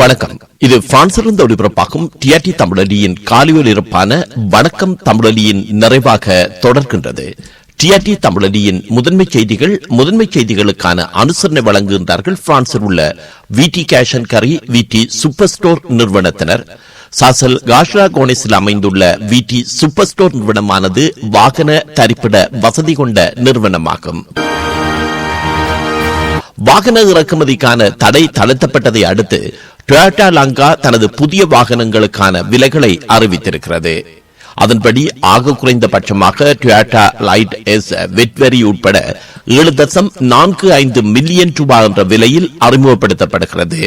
வணக்கம். இது பிரான்சிலிருந்து ஒளிபரப்பாகும் டிஆர்டி தமிழொலியின் காலியொலி இருப்பான வணக்கம் தமிழொலியின் நிறைவாக தொடர்கின்றது. டிஆர்டி தமிழொலியின் முதன்மை செய்திகள் முதன்மை செய்திகளுக்கான அனுசரணை வழங்குகின்றார்கள் பிரான்சில் உள்ள விடி அண்ட் கரி விடி சூப்பர் ஸ்டோர் நிறுவனத்தினர். சாசல் காஷ்ரா கோனிஸில் அமைந்துள்ள விடி சூப்பர் ஸ்டோர் நிறுவனமானது வாகன தரிப்பிட வசதி கொண்ட நிறுவனமாகும். வாகன இறக்குமதிக்கான தடை தளர்த்தப்பட்டதை அடுத்து டொயோட்டா லங்கா தனது புதிய வாகனங்களுக்கான விலைகளை அறிவித்திருக்கிறது. அதன்படி ஆக குறைந்தபட்சமாக டொயோட்டா லைட் எஸ் வெட்வெரி உட்பட ஏழு தசம் நான்கு ஐந்து மில்லியன் ரூபாய் என்ற விலையில் அறிமுகப்படுத்தப்படுகிறது.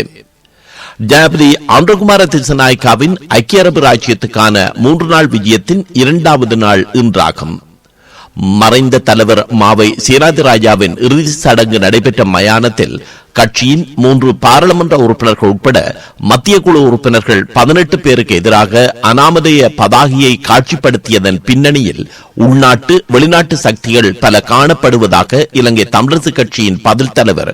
ஜனாபதி அன்றகுமார திசநாயக்காவின் ஐக்கிய அரபு ராஜ்யத்துக்கான மூன்று நாள் விஜயத்தின் இரண்டாவது நாள் இன்றாகும். மறைந்த தலைவர் மாவை சீராதி ராஜாவின் இறுதி சடங்கு நடைபெற்ற மயானத்தில் கட்சியின் மூன்று பாராளுமன்ற உறுப்பினர்கள் உட்பட மத்திய குழு உறுப்பினர்கள் பதினெட்டு பேருக்கு எதிராக அனாமதேய பதாகியை காட்சிப்படுத்தியதன் பின்னணியில் உள்நாட்டு வெளிநாட்டு சக்திகள் பல காணப்படுவதாக இலங்கை தமிழரசு கட்சியின் பதில் தலைவர்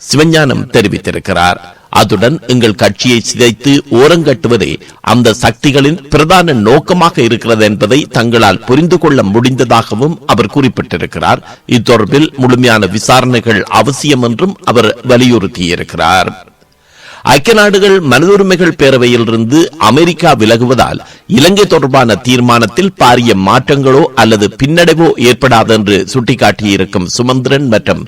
சிவஞானம் தெரிவித்திருக்கிறார். அதுடன் எங்கள் கட்சியை சிதைத்து ஓரங்கட்டுவதே அந்த சக்திகளின் பிரதான நோக்கமாக இருக்கிறது என்பதை தங்களால் புரிந்து கொள்ள முடிந்ததாகவும் அவர் குறிப்பிட்டிருக்கிறார். இத்தொடர்பில் முழுமையான விசாரணைகள் அவசியம் என்றும் அவர் வலியுறுத்தியிருக்கிறார். ஐக்கிய நாடுகள் மனித உரிமைகள் பேரவையிலிருந்து அமெரிக்கா விலகுவதால் இலங்கை தொடர்பான தீர்மானத்தில் பாரிய மாற்றங்களோ அல்லது பின்னடைவோ ஏற்படாது என்று சுட்டிக்காட்டியிருக்கும் சுமந்திரன் மற்றும்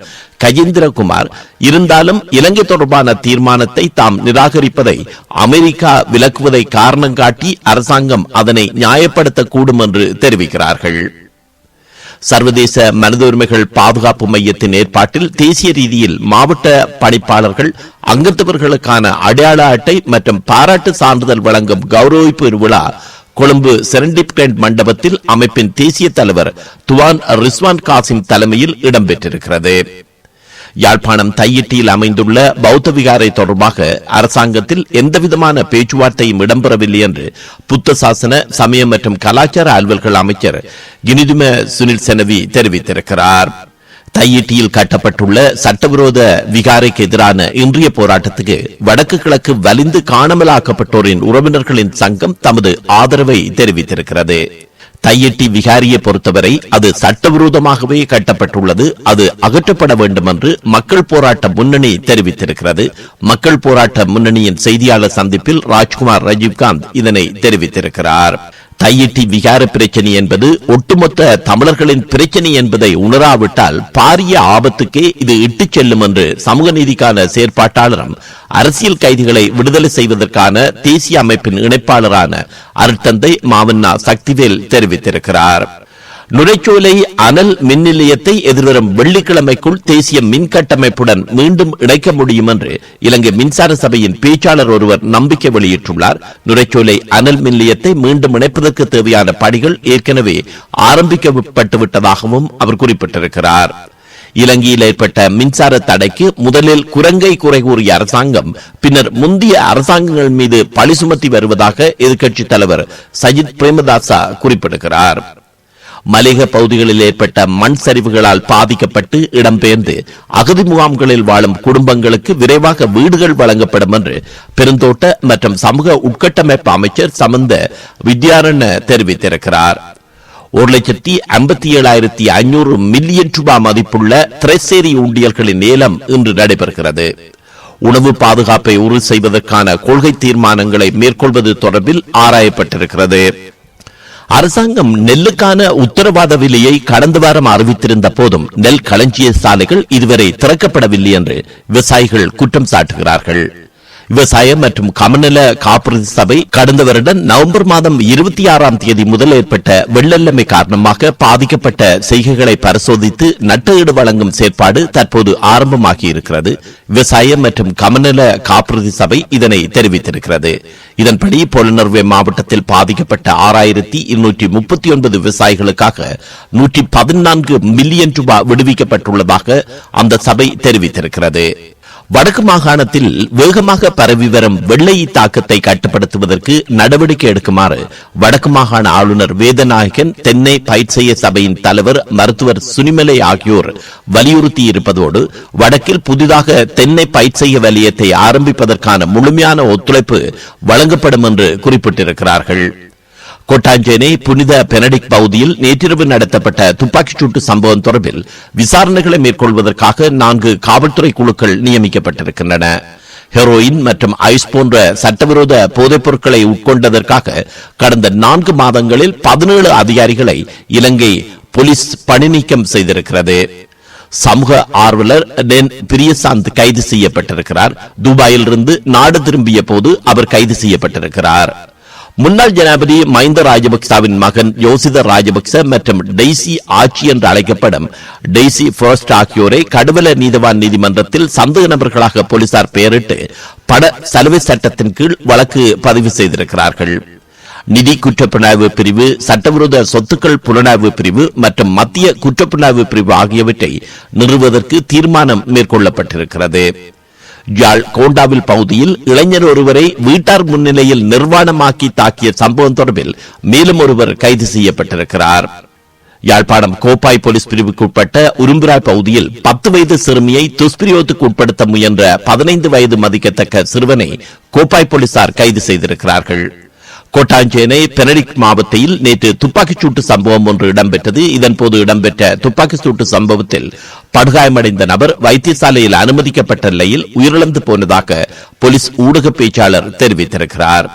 கஜேந்திரகுமார் இருந்தாலும் இலங்கை தொடர்பான தீர்மானத்தை தாம் நிராகரிப்பதை அமெரிக்கா விலக்குவதை காரணம் காட்டி அரசாங்கம் அதனை நியாயப்படுத்தக்கூடும் என்று தெரிவிக்கிறார்கள். சர்வதேச மனித உரிமைகள் பாதுகாப்பு மையத்தின் ஏற்பாட்டில் தேசிய ரீதியில் மாவட்ட பணிப்பாளர்கள் அங்கத்தவர்களுக்கான அடையாள அட்டை மற்றும் பாராட்டு சான்றிதழ் வழங்கும் கௌரவிப்பு விழா கொழும்பு செரண்டிப்டன்ட் மண்டபத்தில் அமைப்பின் தேசிய தலைவர் துவான் ரிஸ்வான் காசிம் தலைமையில் இடம்பெற்றிருக்கிறது. யாழ்ப்பாணம் தையிட்டியில் அமைந்துள்ள பௌத்த விகாரை தொடர்பாக அரசாங்கத்தில் எந்தவிதமான பேச்சுவார்த்தையும் இடம்பெறவில்லை என்று புத்த சாசன சமயம் மற்றும் கலாச்சார அலுவல்கள் அமைச்சர் கினிதும சுனில் செனவி தெரிவித்திருக்கிறார். தையிட்டியில் கட்டப்பட்டுள்ள சட்டவிரோத விகாரைக்கு எதிரான இன்றைய போராட்டத்துக்கு வடக்கு கிழக்கு வலிந்து காணாமலாக்கப்பட்டோரின் உறவினர்களின் சங்கம் தமது ஆதரவை தெரிவித்திருக்கிறது. தையட்டி விகாரியை பொறுத்தவரை அது சட்டவிரோதமாகவே கட்டப்பட்டுள்ளது. அது அகற்றப்பட வேண்டும் என்று மக்கள் போராட்ட முன்னணி தெரிவித்திருக்கிறது. மக்கள் போராட்ட முன்னணியின் செய்தியாளர் சந்திப்பில் ராஜ்குமார் ராஜீவ்காந்த் இதனை தெரிவித்திருக்கிறார். தையிட்டி விகார பிரச்சனை என்பது ஒட்டுமொத்த தமிழர்களின் பிரச்சனை என்பதை உணராவிட்டால் பாரிய ஆபத்துக்கே இது இட்டுச் செல்லும் என்று சமூக நீதிக்கான செயற்பாட்டாளரும் அரசியல் கைதிகளை விடுதலை செய்வதற்கான தேசிய அமைப்பின் இணைப்பாளரான அருட்தந்தை மாமன்னா சக்திவேல் தெரிவித்திருக்கிறார். நுரைச்சோலை அனல் மின் நிலையத்தை எதிர்வரும் வெள்ளிக்கிழமைக்குள் தேசிய மின் கட்டமைப்புடன் மீண்டும் இணைக்க முடியும் என்று இலங்கை மின்சார சபையின் பேச்சாளர் ஒருவர் நம்பிக்கை வெளியிட்டுள்ளார். நுரைச்சோலை அனல் மின் நிலையத்தை மீண்டும் இணைப்பதற்கு தேவையான பணிகள் ஏற்கனவே ஆரம்பிக்கப்பட்டுவிட்டதாகவும் அவர் குறிப்பிட்டிருக்கிறார். இலங்கையில் ஏற்பட்ட மின்சார தடைக்கு முதலில் குரங்கை குறை கூறிய அரசாங்கம் பின்னர் முந்தைய அரசாங்கங்கள் மீது பழி சுமத்தி வருவதாக எதிர்க்கட்சித் தலைவர் சஜித் பிரேமதாசா குறிப்பிடுகிறார். மலிக பகுதிகளில் ஏற்பட்ட மண் சரிவுகளால் பாதிக்கப்பட்டு இடம்பெயர்ந்து அகதி முகாம்களில் வாழும் குடும்பங்களுக்கு விரைவாக வீடுகள் வழங்கப்படும் என்று பெருந்தோட்ட மற்றும் சமூக உட்கட்டமைப்பு அமைச்சர் சமந்த வித்யாரண்ய தெரிவித்திருக்கிறார். ஒரு லட்சத்தி ஐம்பத்தி ஏழாயிரத்தி ஐநூறு மில்லியன் ரூபாய் மதிப்புள்ள திரைசேரி உண்டியல்களின் ஏலம் இன்று நடைபெறுகிறது. உணவு பாதுகாப்பை உறுதி செய்வதற்கான கொள்கை தீர்மானங்களை மேற்கொள்வது தொடர்பில் ஆராயப்பட்டிருக்கிறது. அரசாங்கம் நெல்லுக்கான உத்தரவாத விலையை கடந்த வாரம் அறிவித்திருந்த போதும் நெல் களஞ்சிய சாலைகள் இதுவரை திறக்கப்படவில்லை என்று விவசாயிகள் குற்றம் சாட்டுகிறார்கள். விவசாயம் மற்றும் கமநல காப்புறுதி சபை கடந்த வருடம் நவம்பர் மாதம் இருபத்தி ஆறாம் தேதி முதல் ஏற்பட்ட வெள்ளல்லமை காரணமாக பாதிக்கப்பட்ட செய்கைகளை பரிசோதித்து நட்டஈடு வழங்கும் செயற்பாடு தற்போது ஆரம்பமாகி இருக்கிறது. விவசாயம் மற்றும் கமநல காப்புறுதி சபை இதனை தெரிவித்திருக்கிறது. இதன்படி பொலனர்வே மாவட்டத்தில் பாதிக்கப்பட்ட ஆறாயிரத்தி இருநூற்றி முப்பத்தி ஒன்பது விவசாயிகளுக்காக நூற்றி பதினான்கு மில்லியன் ரூபாய் விடுவிக்கப்பட்டுள்ளதாக அந்த சபை தெரிவித்திருக்கிறது. வடக்கு மாகாணத்தில் வேகமாக பரவி வரும் வெள்ளை தாக்கத்தை கட்டுப்படுத்துவதற்கு நடவடிக்கை எடுக்குமாறு வடக்கு மாகாண ஆளுநர் வேதநாயகன் தென்னை பயிற்சிய சபையின் தலைவர் மருத்துவர் சுனிமலை ஆகியோர் வலியுறுத்தி இருப்பதோடு வடக்கில் புதிதாக தென்னை பயிற்சிய வலயத்தை ஆரம்பிப்பதற்கான முழுமையான ஒத்துழைப்பு வழங்கப்படும் என்று குறிப்பிட்டிருக்கிறார்கள். கொட்டாஞ்சேனை புனித பெனடிக் பகுதியில் நேற்றிரவு நடத்தப்பட்ட துப்பாக்கிச் சூட்டு சம்பவம் தொடர்பில் விசாரணைகளை மேற்கொள்வதற்காக நான்கு காவல்துறை குழுக்கள் நியமிக்கப்பட்டிருக்கின்றன ஹெரோயின் மற்றும் ஐஸ் போன்ற சட்டவிரோத போதைப் பொருட்களை உட்கொண்டதற்காக கடந்த நான்கு மாதங்களில் பதினேழு அதிகாரிகளை இலங்கை போலீஸ் பணி நீக்கம் செய்திருக்கிறது சமூக ஆர்வலர் டென் பிரியசாந்த் கைது செய்யப்பட்டிருக்கிறார் துபாயிலிருந்து நாடு திரும்பிய போது அவர் கைது செய்யப்பட்டிருக்கிறார் முன்னாள் ஜனாபதி மஹிந்த ராஜபக்சாவின் மகன் யோசித ராஜபக்ச மற்றும் டெய்சி ஆட்சி என்று அழைக்கப்படும் டெய்சி ஃபர்ஸ்ட் ஆகியோரை கடுவல நீதிவான் நீதிமன்றத்தில் சந்தேக நபர்களாக போலீசார் பெயரிட்டு பட சலுகை சட்டத்தின் கீழ் வழக்கு பதிவு செய்திருக்கிறார்கள். நிதி குற்றப்புலனாய்வு பிரிவு சட்டவிரோத சொத்துக்கள் புலனாய்வு பிரிவு மற்றும் மத்திய குற்றப்புலனாய்வு பிரிவு ஆகியவற்றை நிறுவுவதற்கு தீர்மானம் மேற்கொள்ளப்பட்டிருக்கிறது. யாழ் கோண்டாவில் பகுதியில் இளைஞர் ஒருவரை வீட்டார் முன்னிலையில் நிர்வாணமாக்கி தாக்கிய சம்பவம் தொடர்பில் மேலும் ஒருவர் கைது செய்யப்பட்டிருக்கிறார். யாழ்ப்பாணம் கோப்பாய் போலீஸ் பிரிவுக்கு உட்பட்ட உரும்பிராய் பகுதியில் பத்து வயது சிறுமியை துஷ்பிரயோகத்துக்கு உட்படுத்த முயன்ற பதினைந்து வயது மதிக்கத்தக்க சிறுவனை கோப்பாய் போலீசார் கைது செய்திருக்கிறார்கள். கோட்டாஞ்சேனை பெனடிக் மாவட்டத்தில் நேற்று துப்பாக்கிச் சூட்டு சம்பவம் ஒன்று இடம்பெற்றது. இதன்போது இடம்பெற்ற துப்பாக்கிச் சூட்டு சம்பவத்தில் படுகாயமடைந்த நபர் வைத்தியசாலையில் அனுமதிக்கப்பட்ட நிலையில் உயிரிழந்து போனதாக போலீஸ் ஊடக பேச்சாளர் தெரிவித்திருக்கிறார்.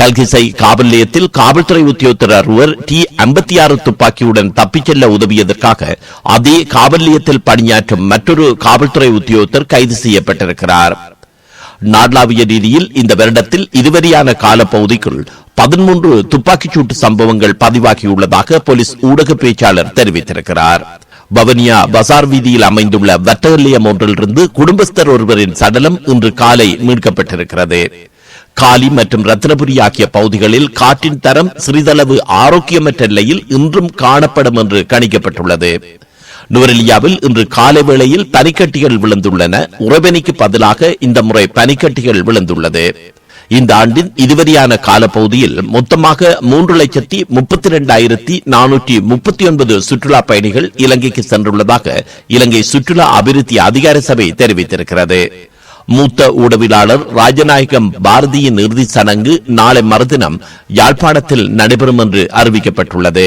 கல்கிசை காவல் நிலையத்தில் காவல்துறை உத்தியோகத்தர் ஒருவர் டி ஐம்பத்தி ஆறு துப்பாக்கியுடன் தப்பிச் செல்ல உதவியதற்காக அதே காவல் நிலையத்தில் பணியாற்றும் மற்றொரு காவல்துறை உத்தியோகத்தர் கைது செய்யப்பட்டிருக்கிறார். நாடளாவிய ரீதியில் இந்த வருடத்தில் இதுவரையான காலப்பகுதிக்குள் பதிமூன்று துப்பாக்கிச்சூட்டு சம்பவங்கள் பதிவாகியுள்ளதாக போலீஸ் ஊடக பேச்சாளர் தெரிவித்திருக்கிறார். பவனியா பசார் வீதியில் அமைந்துள்ள வர்த்தக நிலையம் ஒன்றிலிருந்து குடும்பஸ்தர் ஒருவரின் சடலம் இன்று காலை மீட்கப்பட்டிருக்கிறது. காலி மற்றும் ரத்னபுரி ஆகிய பகுதிகளில் காற்றின் தரம் சிறிதளவு ஆரோக்கியமற்ற நிலையில் இன்றும் காணப்படும் என்று கணிக்கப்பட்டுள்ளது. நுவரெலியாவில் இன்று காலை வேளையில் பனிக்கட்டிகள் விழுந்துள்ளன. உறைபனிக்கு பதிலாக இந்த முறை பனிக்கட்டிகள் விழுந்துள்ளது. இந்த ஆண்டின் இதுவரையான காலப்பகுதியில் மொத்தமாக மூன்று லட்சத்தி முப்பத்தி இரண்டாயிரத்தி நானூற்றி முப்பத்தி ஒன்பது சுற்றுலா பயணிகள் இலங்கைக்கு சென்றுள்ளதாக இலங்கை சுற்றுலா அபிவிருத்தி அதிகார சபை தெரிவித்திருக்கிறது. மூத்த ஊடவியலாளர் ராஜநாயகம் பாரதியின் இறுதி சடங்கு நாளை மறுதினம் யாழ்ப்பாணத்தில் நடைபெறும் என்று அறிவிக்கப்பட்டுள்ளது.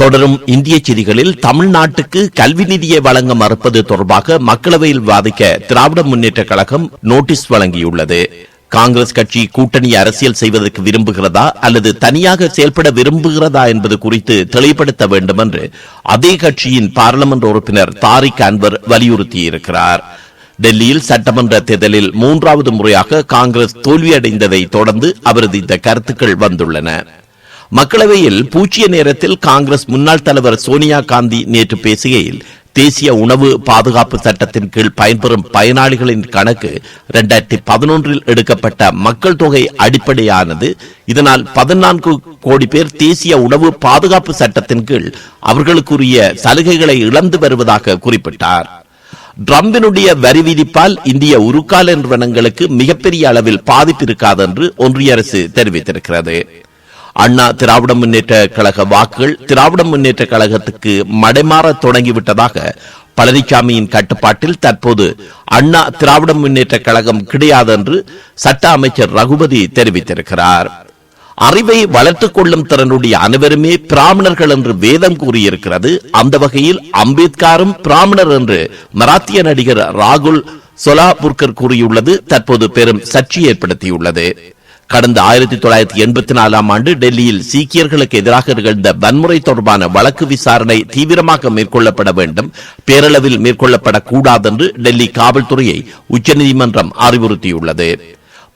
தொடரும் இந்திய செய்திகளில் தமிழ்நாட்டுக்கு கல்வி நிதியை வழங்க மறுப்பது தொடர்பாக மக்களவையில் விவாதிக்க திராவிட முன்னேற்ற கழகம் நோட்டீஸ் வழங்கியுள்ளது. காங்கிரஸ் கட்சி கூட்டணி அரசியல் செய்வதற்கு விரும்புகிறதா அல்லது தனியாக செயல்பட விரும்புகிறதா என்பது குறித்து தெளிவுபடுத்த வேண்டும் என்று அதே கட்சியின் பாராளுமன்ற உறுப்பினர் தாரிக் அன்வர் வலியுறுத்தியிருக்கிறார். டெல்லியில் சட்டமன்ற தேர்தலில் மூன்றாவது முறையாக காங்கிரஸ் தோல்வியடைந்ததை தொடர்ந்து அவரது இந்த கருத்துக்கள் வந்துள்ளன. மக்களவையில் பூச்சிய நேரத்தில் காங்கிரஸ் முன்னாள் தலைவர் சோனியா காந்தி நேற்று பேசுகையில் தேசிய உணவு பாதுகாப்பு சட்டத்தின் கீழ் பயன்பெறும் பயனாளிகளின் கணக்கு இரண்டாயிரத்தி பதினொன்றில் எடுக்கப்பட்ட மக்கள் தொகை அடிப்படையானது. இதனால் பதினான்கு கோடி பேர் தேசிய உணவு பாதுகாப்பு சட்டத்தின் கீழ் அவர்களுக்குரிய சலுகைகளை இழந்து வருவதாக குறிப்பிட்டார். டிரம்பினுடைய வரி விதிப்பால் இந்திய உருக்கால நிறுவனங்களுக்கு மிகப்பெரிய அளவில் பாதிப்பு இருக்காது என்று ஒன்றிய அரசு தெரிவித்திருக்கிறது. அண்ணா திராவிட முன்னேற்ற கழக வாக்குகள் திராவிட முன்னேற்ற கழகத்துக்கு மடைமாற தொடங்கிவிட்டதாக பழனிசாமியின் கட்டுப்பாட்டில் தற்போது அண்ணா திராவிட முன்னேற்ற கழகம் கிடையாது என்று சட்ட அமைச்சர் ரகுபதி தெரிவித்திருக்கிறார். அறிவை வளர்த்துக் கொள்ளும் திறனுடைய அனைவருமே பிராமணர்கள் என்று வேதம் கூறியிருக்கிறது. அந்த வகையில் அம்பேத்கரும் பிராமணர் என்று மராத்திய நடிகர் ராகுல் சொலாபுர்கர் கூறியுள்ளது. தற்போது பெரும் சர்ச்சை ஏற்படுத்தியுள்ளது. கடந்த ஆயிரத்தி தொள்ளாயிரத்தி எண்பத்தி நாலாம் ஆண்டு டெல்லியில் சீக்கியர்களுக்கு எதிராக நிகழ்ந்த வன்முறை தொடர்பான வழக்கு விசாரணை தீவிரமாக மேற்கொள்ளப்பட வேண்டும் பேரளவில் மேற்கொள்ளப்படக்கூடாது என்று டெல்லி காவல்துறையை உச்சநீதிமன்றம் அறிவுறுத்தியுள்ளது.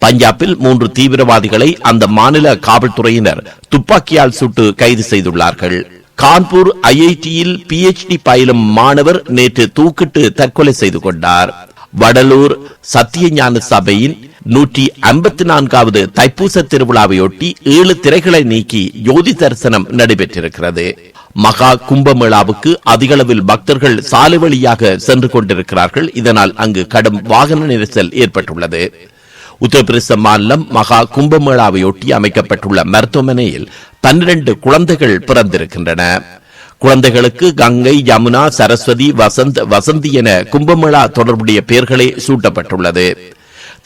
பஞ்சாபில் மூன்று தீவிரவாதிகளை அந்த மாநில காவல்துறையினர் துப்பாக்கியால் சுட்டு கைது செய்துள்ளார்கள். கான்பூர் ஐஐடியில் பிஎச்டி பயிலும் மாணவர் நேற்று தூக்கிட்டு தற்கொலை செய்து கொண்டார். வடலூர் சத்தியஞான சபையின் நூற்றி ஐம்பத்தி நான்காவது தைப்பூச திருவிழாவையொட்டி ஏழு திரைகளை நீக்கி யோதி தரிசனம் நடைபெற்றிருக்கிறது. மகா கும்பமேளாவுக்கு அதிகளவில் பக்தர்கள் சாலை வழியாக சென்று கொண்டிருக்கிறார்கள். இதனால் அங்கு கடும் வாகன நெரிசல் ஏற்பட்டுள்ளது. உத்தரப்பிரதேச மாநிலம் மகா கும்பமேளாவையொட்டி அமைக்கப்பட்டுள்ள மருத்துவமனையில் பன்னிரண்டு குழந்தைகள் பிறந்திருக்கின்றன. குழந்தைகளுக்கு கங்கை யமுனா சரஸ்வதி வசந்த் வசந்தி என கும்பமேளா தொடர்புடைய பெயர்களே சூட்டப்பட்டுள்ளது.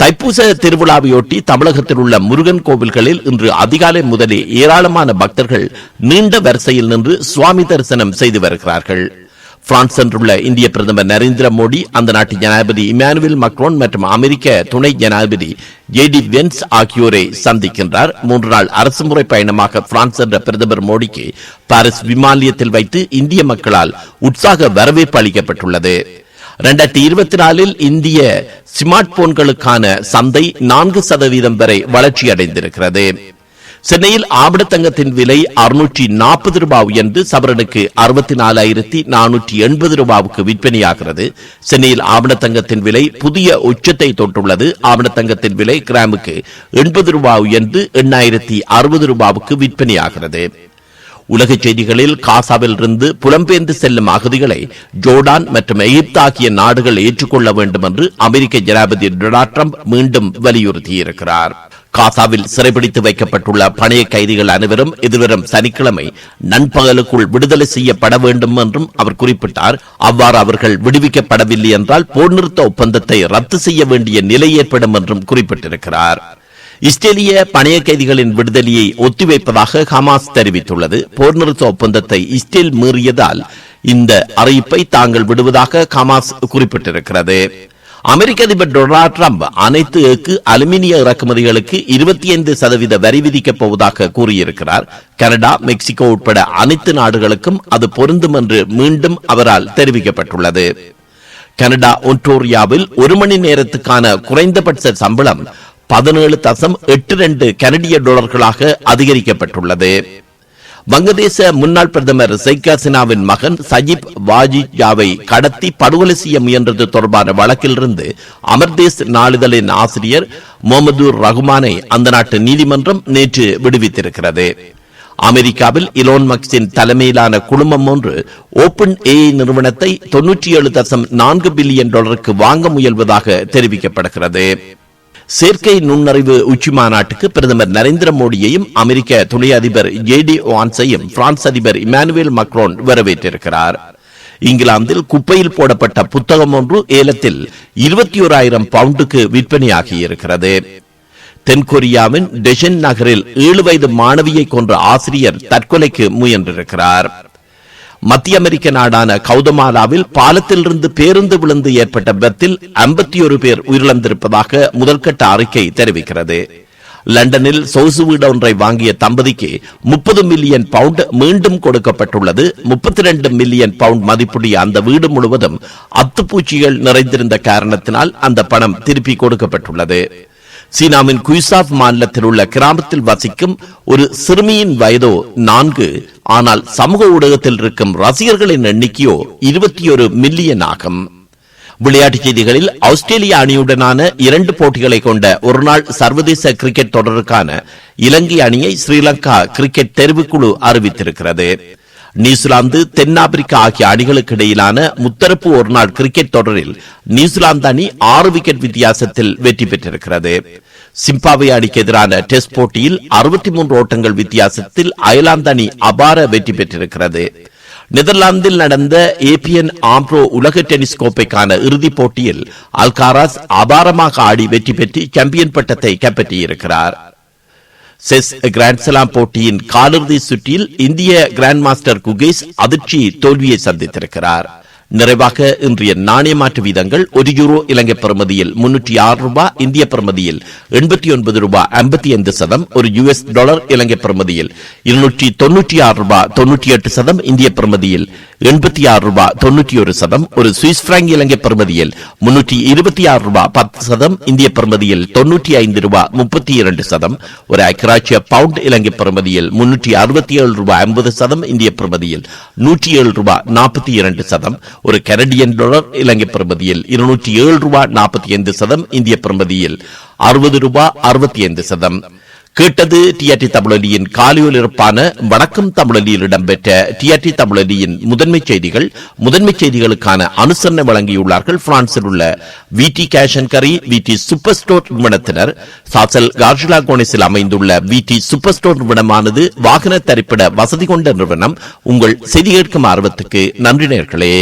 தைப்பூச திருவிழாவையொட்டி தமிழகத்தில் உள்ள முருகன் கோவில்களில் இன்று அதிகாலை முதலே ஏராளமான பக்தர்கள் நீண்ட வரிசையில் நின்று சுவாமி தரிசனம் செய்து வருகிறார்கள். பிரான்ஸ் சென்றுள்ள இந்திய பிரதமர் நரேந்திர மோடி அந்த நாட்டு ஜனாதிபதி இமானுவேல் மக்ரோன் மற்றும் அமெரிக்க துணை ஜனாதிபதி ஜேடி வென்ஸ் ஆகியோரை சந்திக்கின்றார். மூன்று நாள் அரசுமுறை பயணமாக பிரான்ஸ் சென்ற பிரதமர் மோடிக்கு பாரிஸ் விமானியத்தில் வைத்து இந்திய மக்களால் உற்சாக வரவேற்பு அளிக்கப்பட்டுள்ளது. ரெண்டாயிரத்தி இருபத்தி நாலில் இந்திய ஸ்மார்ட் போன்களுக்கான சந்தை நான்கு சதவீதம் வரை வளர்ச்சியடைந்திருக்கிறது. சென்னையில் ஆபடத்தங்கத்தின் விலை அறுநூற்றி நாற்பது ரூபாய் உயர்ந்து சவரனுக்கு அறுபத்தி நாலாயிரத்தி நானூற்றி எண்பது ரூபாவுக்கு விற்பனையாகிறது. சென்னையில் ஆபணத்தங்கத்தின் விலை புதிய உச்சத்தை தொட்டுள்ளது. ஆபணத்தங்கத்தின் விலை கிராமுக்கு எண்பது ரூபாய் உயர்ந்து எண்ணாயிரத்தி அறுபது ரூபாவுக்கு விற்பனையாகிறது. உலகச் செய்திகளில் காசாவில் இருந்து புலம்பெயர்ந்து செல்லும் அகதிகளை ஜோர்டான் மற்றும் எகிப்து ஆகிய நாடுகள் ஏற்றுக்கொள்ள வேண்டும் என்று அமெரிக்க ஜனாதிபதி டொனால்ட் ட்ரம்ப் மீண்டும் வலியுறுத்தியிருக்கிறார். காசாவில் சிறைபிடித்து வைக்கப்பட்டுள்ள பணைய கைதிகள் அனைவரும் எதிர்வரும் சனிக்கிழமை நண்பகலுக்குள் விடுதலை செய்யப்பட வேண்டும் என்றும் அவர் குறிப்பிட்டார். அவ்வாறு அவர்கள் விடுவிக்கப்படவில்லை என்றால் போர் நிறுத்த ஒப்பந்தத்தை ரத்து செய்ய வேண்டிய நிலை ஏற்படும் என்றும் குறிப்பிட்டிருக்கிறார். இஸ்ரேலிய பணைய கைதிகளின் விடுதலையை ஒத்திவைப்பதாக ஹமாஸ் தெரிவித்துள்ளது. போர் நிறுத்த ஒப்பந்தத்தை இஸ்ரேல் மீறியதால் இந்த அறிவிப்பை தாங்கள் விடுவதாக ஹமாஸ் குறிப்பிட்டிருக்கிறது. அமெரிக்க அதிபர் டொனால்ட் ட்ரம்ப் அனைத்து எஃகு அலுமினிய இறக்குமதிகளுக்கு இருபத்தி ஐந்து சதவீத வரி விதிக்கப் போவதாக கூறியிருக்கிறார். கனடா மெக்சிகோ உட்பட அனைத்து நாடுகளுக்கும் அது பொருந்தும் என்று மீண்டும் அவரால் தெரிவிக்கப்பட்டுள்ளது. கனடா ஒன்டோரியாவில் ஒரு மணி நேரத்துக்கான குறைந்தபட்ச சம்பளம் பதினேழு தசம் எட்டு ரெண்டு கனடிய டாலர்களாக அதிகரிக்கப்பட்டுள்ளது. வங்கதேச முன்னாள் பிரதமர் ஷேக் ஹசீனாவின் மகன் சஜிப் வாஜிஜாவை கடத்தி படுகொலை செய்ய முயன்றது தொடர்பான வழக்கிலிருந்து அமர்தேஸ் நாளிதழின் ஆசிரியர் முகமது ரகுமானை அந்த நாட்டு நீதிமன்றம் நேற்று விடுவித்திருக்கிறது. அமெரிக்காவில் இலோன் மக்ஸின் தலைமையிலான குழுமம் ஒன்று ஓபன் ஏ நிறுவனத்தை தொன்னூற்றி ஏழு தசம் நான்கு பில்லியன் டாலருக்கு வாங்க முயல்வதாக தெரிவிக்கப்படுகிறது. செயற்கை நுண்ணறிவு உச்சி மாநாட்டுக்கு பிரதமர் நரேந்திர மோடியையும் அமெரிக்க துணை அதிபர் ஜே டி வான்ஸையும் பிரான்ஸ் அதிபர் இமானுவேல் மக்ரோன் வரவேற்றிருக்கிறார். இங்கிலாந்தில் குப்பையில் போடப்பட்ட புத்தகம் ஒன்று ஏலத்தில் இருபத்தி ஓராயிரம் பவுண்டுக்கு விற்பனையாகி இருக்கிறது தென்கொரியாவின் டெஷன் நகரில் ஏழு வயது மாணவியை கொன்ற ஆசிரியர் தற்கொலைக்கு முயன்றிருக்கிறார். மத்திய அமெரிக்க நாடான கௌதமாலாவில் பாலத்திலிருந்து பேருந்து விழுந்து ஏற்பட்ட விபத்தில் ஐம்பத்தி ஒரு பேர் உயிரிழந்திருப்பதாக முதல்கட்ட அறிக்கை தெரிவிக்கிறது. லண்டனில் சொகுசு வீடு ஒன்றை வாங்கிய தம்பதிக்கு முப்பது மில்லியன் பவுண்ட் மீண்டும் கொடுக்கப்பட்டுள்ளது. முப்பத்தி ரெண்டு மில்லியன் பவுண்ட் மதிப்புடைய அந்த வீடு முழுவதும் அத்துப்பூச்சிகள் நிறைந்திருந்த காரணத்தினால் அந்த பணம் திருப்பி கொடுக்கப்பட்டுள்ளது. சீனாவின் குயிசாப் மாநிலத்தில் உள்ள கிராமத்தில் வசிக்கும் ஒரு சிறுமியின் வயதோ நான்கு ஆனால் சமூக ஊடகத்தில் இருக்கும் ரசிகர்களின் எண்ணிக்கையோ இருபத்தி ஒரு மில்லியன் ஆகும். விளையாட்டுச் செய்திகளில் ஆஸ்திரேலிய அணியுடனான இரண்டு போட்டிகளை கொண்ட ஒருநாள் சர்வதேச கிரிக்கெட் தொடருக்கான இலங்கை அணியை ஸ்ரீலங்கா கிரிக்கெட் தெரிவுக்குழு அறிவித்திருக்கிறது. நியூசிலாந்து தென்னாப்பிரிக்கா ஆகிய அணிகளுக்கு இடையிலான முத்தரப்பு ஒருநாள் கிரிக்கெட் தொடரில் நியூசிலாந்து அணி ஆறு விக்கெட் வித்தியாசத்தில் வெற்றி பெற்றிருக்கிறது. சிம்பாவே அணிக்கு எதிரான டெஸ்ட் போட்டியில் அறுபத்தி மூன்று ஓட்டங்கள் வித்தியாசத்தில் அயர்லாந்து அணி அபார வெற்றி பெற்றிருக்கிறது. நெதர்லாந்தில் நடந்த ஏபிஎன் ஆம்ப்ரோ உலக டென்னிஸ் கோப்பைக்கான இறுதிப் போட்டியில் அல்காராஸ் அபாரமாக ஆடி வெற்றி பெற்று சாம்பியன் பட்டத்தை கைப்பற்றியிருக்கிறார். செஸ் கிராண்ட்ஸ்லாம் போட்டியின் காலிறுதி சுற்றில் இந்திய கிராண்ட் மாஸ்டர் குகேஷ் அதிர்ச்சி தோல்வியை சந்தித்திருக்கிறார். நிறைவாக இன்றைய நாணய மாற்று வீதங்கள் ஒரு யூரோ இலங்கை பெறுமதியில் முன்னூற்றி ஆறு ரூபாய் இந்திய பெறுமதியில் எண்பத்தி ஒன்பது ரூபாய் ஐம்பத்தி ஐந்து சதம் ஒரு யுஎஸ் டாலர் இலங்கை பெறுமதியில் இருநூற்றி தொன்னூற்றி ஆறு ரூபாய் தொன்னூற்றி எட்டு சதம் இந்திய பெறுமதியில் எண்பத்தி ஆறு ரூபாய் தொன்னூற்றி ஒரு சதம் ஒரு சுவிஸ் பிராங்க் இலங்கை பெறுமதியில் முன்னூற்றி இருபத்தி ஆறு ரூபாய் பத்து சதம் இந்திய பெறுமதியில் தொன்னூற்றி ஐந்து ரூபாய் முப்பத்தி இரண்டு சதம் ஒரு ஐக்கராட்சிய பவுண்ட் இலங்கை பெறுமதியில் முன்னூற்றி அறுபத்தி ஏழு ரூபாய் ஐம்பது சதம் இந்திய பெறுமதியில் நூற்றி ஏழு ரூபாய் நாற்பத்தி இரண்டு சதம் ஒரு கனடியன் டாலர் இலங்கை பெறுமதியில் இருநூற்றி ஏழு ரூபாய் நாற்பத்தி ஐந்து சதம் இந்திய பெறுமதியில் அறுபது ரூபாய் அறுபத்தி ஐந்து சதம். கேட்டது டிஆர்டி தமிழொலியின் காலியொலிருப்பான வணக்கம் தமிழொலியில் இடம்பெற்ற டிஆர்டி தமிழொலியின் முதன்மை செய்திகள். முதன்மை செய்திகளுக்கான அனுசரணை வழங்கியுள்ளார்கள். பிரான்சில் உள்ள V D cash and carry V D super store நிறுவனத்தினர். சாசல் கார்ஜிலா கோனிஸில் அமைந்துள்ள வி டி சூப்பர் ஸ்டோர் நிறுவனமானது வாகன தரிப்பிட வசதி கொண்ட நிறுவனம். உங்கள் செய்தி கேட்கும் ஆர்வத்துக்கு நன்றி நேர்களே.